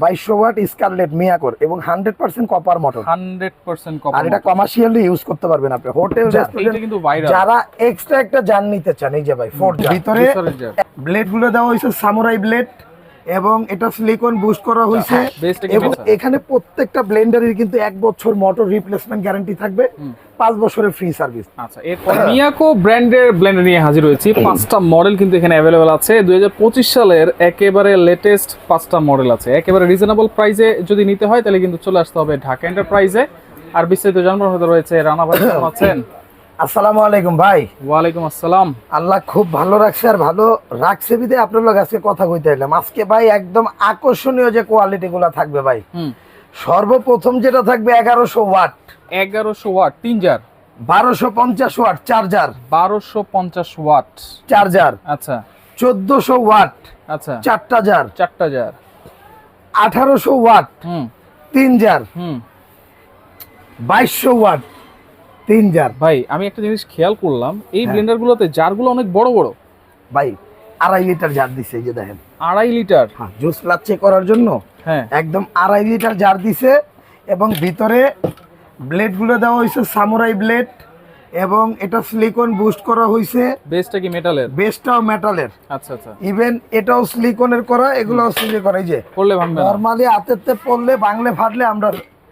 বাইশশো watt Scarlett মিয়াকোর এবং hundred percent copper motor. Hundred percent আর এটা কমার্শিয়ালি ইউজ করতে পারবেন আপনি। হোটেল এটা রেস্টুরেন্ট কিন্তু ভাইরাল যারা এক্সট্রা একটা জান নিতে চান এই যে ভাই ফোর ভিতরে ব্লেডগুলো দেওয়া হয়েছে সামুরাই ব্লেড এবং এটা সিলিকন বুস্ট করা হয়েছে। কি এবং এখানে প্রত্যেকটা ব্লেন্ডারের কিন্তু এক বছর মোটর রিপ্লেসমেন্ট গ্যারান্টি থাকবে পাঁচ বছরের ফ্রি সার্ভিস আচ্ছা এরপর মিয়াকো ব্র্যান্ডের ব্লেন্ডার নিয়ে হাজির হয়েছি। পাঁচটা মডেল কিন্তু এখানে অ্যাভেলেবেল আছে। দুই হাজার পঁচিশ সালের একেবারে লেটেস্ট পাঁচটা মডেল আছে। একেবারে রিজনেবল প্রাইসে যদি নিতে হয় তাহলে কিন্তু চলে আসতে হবে ঢাকা এন্টারপ্রাইজে আর বিস্তারিত জানবার হতে রয়েছে রানা ভাই আছেন আসসালামু আলাইকুম ভাই। ওয়ালাইকুম আসসালাম। আল্লাহ খুব ভালো রাখছে আর ভালো রাখছে বিদে আপনার লোক আজকে কথা কইতে এলাম আজকে ভাই একদম আকর্ষণীয় যে কোয়ালিটি গুলা থাকবে ভাই। হুম। সর্বপ্রথম যেটা থাকবে এগারোশো ওয়াট। এগারোশো ওয়াট তিন জার বারোশো পঞ্চাশ ওয়াট চার্জার। বারোশো পঞ্চাশ ওয়াট। চার্জার। আচ্ছা। চোদ্দশো ওয়াট। আচ্ছা। চারটা জার। চারটা জার। আঠারোশো ওয়াট। হুম। তিন জার। হুম। বাইশশো ওয়াট। তিন জার ভাই আমি একটা জিনিস খেয়াল করলাম এই হ্যাঁ। ব্লেন্ডারগুলোতে জারগুলো অনেক বড় বড়। ভাই আড়াই লিটার জার দিছে এই যে দেখেন। আড়াই লিটার হ্যাঁ জুস লাচ্ছে করার জন্য হ্যাঁ। একদম আড়াই লিটার জার দিছে এবং ভিতরে ব্লেডগুলো দেওয়া হয়েছে সামুরাই ব্লেড এবং এটা সিলিকন বুস্ট করা হয়েছে। বেসটা কি মেটালের বেসটাও মেটালের আচ্ছা আচ্ছা। ইভেন এটাও সিলিকনের করা এগুলোও সিলিকন এই যে পড়লে ভাঙবে না। নর্মালি হাতেতে পড়লে বাংলে ফাটলে আমরা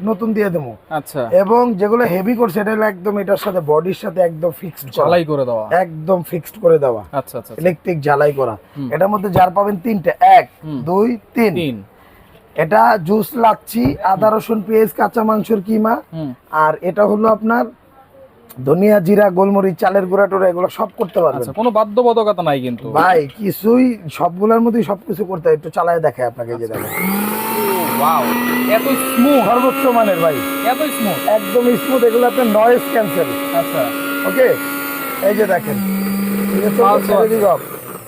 নতুন দিয়ে দেবো। আচ্ছা। এবং যেগুলো হেভি করছে এটা একদম এটার সাথে বডির সাথে একদম ফিক্সড ঝালাই করে দেওয়া। একদম ফিক্সড করে দেওয়া। আচ্ছা আচ্ছা আচ্ছা। ইলেকট্রিক জ্বালাই করা। এটার মধ্যে জার পাবেন তিনটে। এক দুই তিন। তিন। এটা জুস লাচ্ছি আদা রসুন পেঁয়াজ কাঁচা মাংসের কিমা। আর এটা হলো আপনার ধনিয়া জিরা গোলমরিচ চালের গুঁড়া টোড়া এগুলো সব করতে পারবেন। আচ্ছা কোনো বাধ্যবাধকতা নাই কিন্তু। ভাই কিছুই সবগুলোর মধ্যেই সবকিছু করতে হয়। একটু চালায় দেখায় আপনাকে যে দেখেন। ওয়াও এত স্মুথ সর্বোচ্চ মানের ভাই। এত স্মুথ একদম স্মুথ এগুলো আপনার নয়েজ ক্যান্সেল আচ্ছা। ওকে এই যে দেখেন।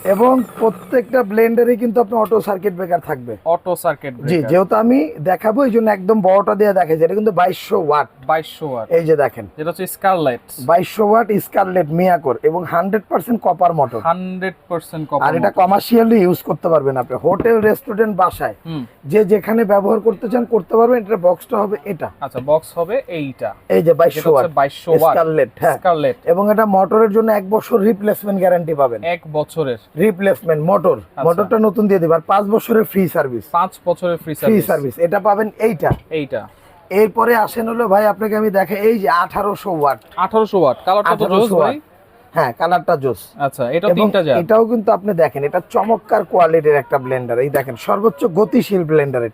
এবং প্রত্যেকটা ব্লেন্ডারে কিন্তু আপনার অটো সার্কিট ব্রেকার থাকবে। অটো সার্কিট জি যেহেতু আমি দেখাবো এই জন্য একদম বড়টা দিয়ে দেখাইছি এটা কিন্তু বাইশশো ওয়াট। বাইশশো ওয়াট। এই যে দেখেন। যেটা হচ্ছে স্কারলাইট বাইশশো ওয়াট স্কারলেট মিয়াকোর এবং hundred percent copper motor hundred percent আর এটা কমার্শিয়ালি ইউজ করতে পারবেন আপনি। হোটেল রেস্টুরেন্ট বাসায়। যে যেখানে ব্যবহার করতে চান করতে পারবেন। এটা বক্সটা হবে এটা। আচ্ছা বক্স হবে এইটা। এই যে বাইশশো ওয়াট। বাইশশো ওয়াট। স্কারলেট হ্যাঁ। স্কারলেট এবং এটা মোটরের জন্য এক বছর রিপ্লেসমেন্ট গ্যারান্টি পাবেন। এক বছরের। Replacement motor. মোটরটা নতুন দিয়ে দেবে আর পাঁচ বছরের ফ্রি সার্ভিস পাঁচ বছরের ফ্রি ফ্রি সার্ভিস সার্ভিস এটা পাবেন এইটা। এইটা। এরপরে আসেন হলো ভাই আপনাকে আমি দেখে এই যে আঠারোশো ওয়াট আঠারোশো ওয়াট কালারটা তো জোস ভাই। হ্যাঁ কালারটা জোস। আচ্ছা এটা তিনটা যা এটাও কিন্তু আপনি দেখেন এটা চমৎকার কোয়ালিটির একটা ব্লেন্ডার এই দেখেন সর্বোচ্চ গতিশীল ব্লেন্ডার এটা।